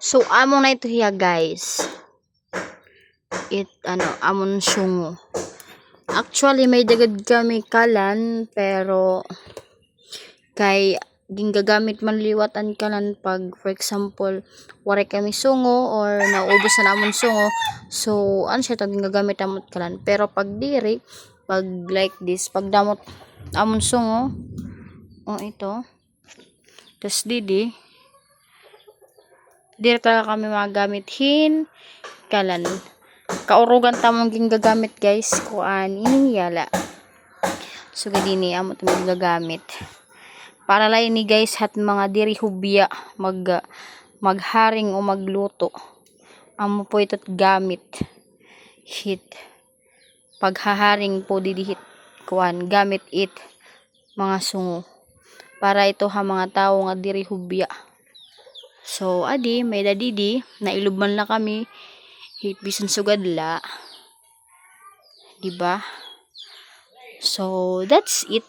So, amo na ito hiya, guys. It, ano, amon sungo. Actually, may dagad kami kalan, pero, kay, ginggagamit man liwatan kalan pag, for example, wari kami sungo, or naubos na namon sungo, so, ano siya to, ginggagamit amot kalan. Pero, pag diri, pag like this, pag damot amon sungo, o ito, tas didi, Dir ka kami magamit hin kalan. Kaurugan tamong ginggagamit guys kuan iniyala. So gadini amo tong gagamit. Para lang ini guys hat mga diri hubya mag magharing o magluto. Amo po ito't gamit. Hit. Paghaharing po didihit kuan gamit it mga sungo. Para ito ha mga tao nga diri hubya. So, adi, may dadidi, nailubman lang kami, hit bisan sugadla. Diba? So, that's it.